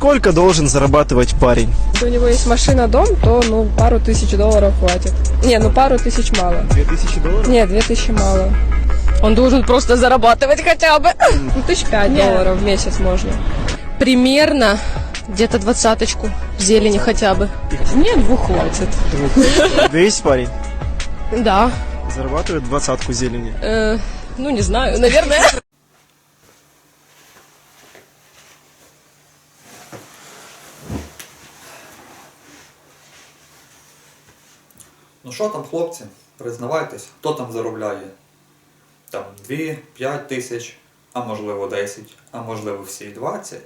Сколько должен зарабатывать парень? Если у него есть машина, дом, то ну пару тысяч долларов хватит. Не, ну пару тысяч мало. 2000 долларов? Не, две тысячи мало. Он должен просто зарабатывать хотя бы. Ну, тысяч пять долларов в месяц можно. Примерно где-то двадцаточку зелени хотя бы. Мне двух хватит. Тебя есть парень? Да. Зарабатывает двадцатку зелени. Э, ну, не знаю, наверное. Ну що там, хлопці, признавайтесь, хто там заробляє? Там 2-5 тисяч, а можливо 10, а можливо всі 20.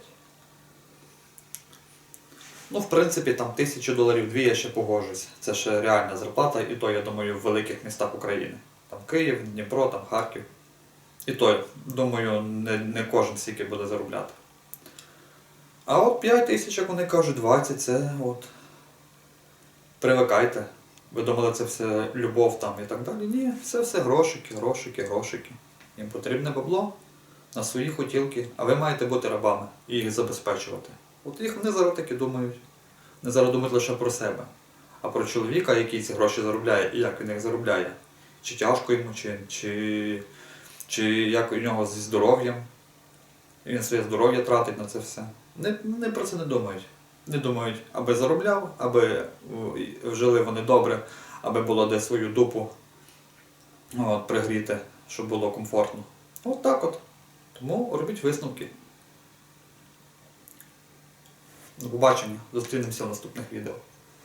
Ну, в принципі, там тисячу доларів дві я ще погоджусь. Це ще реальна зарплата, і то, я думаю, в великих містах України. Там Київ, Дніпро, там Харків. І то, думаю, не, не кожен стільки буде заробляти. А от 5 тисяч, як вони кажуть, 20, це от привикайте. Ви думали, це все любов там і так далі. Ні, це все грошики, грошики, грошики. Їм потрібне бабло на свої хотілки, а ви маєте бути рабами і їх забезпечувати. От їх вони зараз таки думають. Не зараз думають лише про себе, а про чоловіка, який ці гроші заробляє, і як він їх заробляє. Чи тяжко йому, чи, чи, чи як у нього зі здоров'ям. Він своє здоров'я тратить на це все. Не про це не думають. Не думають, аби заробляв, аби жили вони добре, аби було де свою дупу от, пригріти, щоб було комфортно. От так от. Тому робіть висновки. До побачення. Зустрінемося в наступних відео.